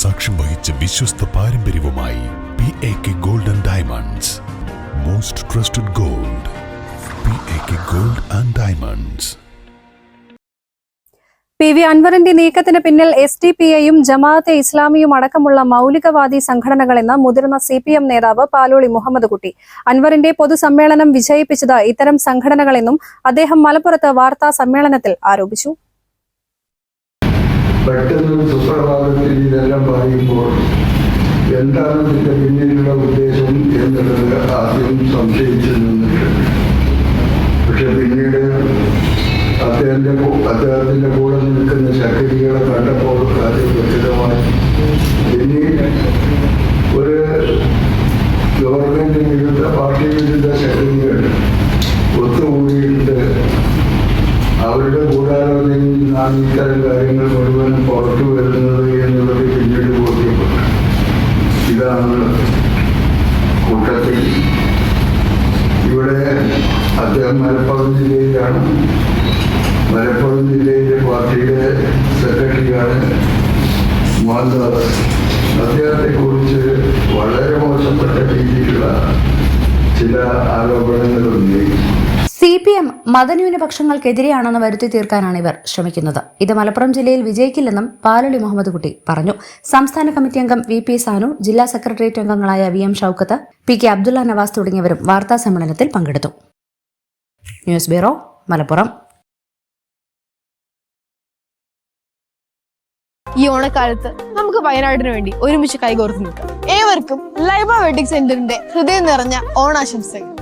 സാക്ഷ്യം വഹിച്ച വിശ്വസ്ത പാരമ്പര്യവുമായി P A K gold and diamonds most trusted gold P A K gold and diamonds P V അൻവറിന്റെ നീക്കത്തിന് പിന്നിൽ എസ് ഡി പി ഐയും ജമാഅത്തെ ഇസ്ലാമിയും അടക്കമുള്ള മൗലികവാദി സംഘടനകളെന്ന് മുതിർന്ന സി പി എം നേതാവ് പാലോളി മുഹമ്മദ് കുട്ടി അൻവറിന്റെ പൊതുസമ്മേളനം വിജയിപ്പിച്ചത് ഇത്തരം സംഘടനകളെന്നും അദ്ദേഹം മലപ്പുറത്ത് വാർത്താ സമ്മേളനത്തിൽ ആരോപിച്ചു. പെട്ടെന്ന് സുപ്രഭാതത്തിൽ ഇതെല്ലാം പറയുമ്പോൾ എന്താണ് ഇതിന്റെ പിന്നിലുള്ള ഉദ്ദേശം എന്നുള്ളത് ആദ്യം സംശയിച്ചു നിന്നിട്ടുണ്ട്. പക്ഷെ പിന്നീട് അദ്ദേഹത്തിന്റെ അദ്ദേഹത്തിന്റെ കൂടെ നിൽക്കുന്ന ശക്തികളെ കണ്ടപ്പോൾ കാര്യം വ്യക്തമായി. നിന്നാണ് ഇത്തരം കാര്യങ്ങൾ മുഴുവൻ പുറത്തു വരുന്നത് എന്നുള്ളത് പിന്നീട് ബോധ്യപ്പെട്ടു. ഇതാണ് കൂട്ടത്തിൽ. ഇവിടെ അദ്ദേഹം മലപ്പുറം ജില്ലയിലാണ്. മലപ്പുറം ജില്ലയിലെ പാർട്ടിയുടെ സെക്രട്ടറിയാണ് മോഹൻദാസ് അദ്ദേഹത്തെ കുറിച്ച് വളരെ മോശപ്പെട്ട രീതിയിലുള്ള ചില ആരോപണങ്ങൾ ഉന്നയിച്ചു സി പി എം മതന്യൂനപക്ഷങ്ങൾക്കെതിരെയാണെന്ന് വരുത്തി തീർക്കാനാണ് ഇവർ ശ്രമിക്കുന്നത്. ഇത് മലപ്പുറം ജില്ലയിൽ വിജയിക്കില്ലെന്നും പാലളി മുഹമ്മദ് കുട്ടി പറഞ്ഞു. സംസ്ഥാന കമ്മിറ്റി അംഗം വി പി സാനു ജില്ലാ സെക്രട്ടേറിയറ്റ് അംഗങ്ങളായ V M Shoukath P K Abdulla Navas തുടങ്ങിയവരും വാർത്താ സമ്മേളനത്തിൽ പങ്കെടുത്തു. News bureau Malappuram. ഈ ഓണക്കാലത്ത് നമുക്ക് വയനാടിന് വേണ്ടി ഒരുമിച്ച് കൈകോർത്ത് നിൽക്കാം. ഏവർക്കും ലൈബ വെഡിങ് സെന്ററിന്റെ ഹൃദയം നിറഞ്ഞ ഓണാശംസകൾ.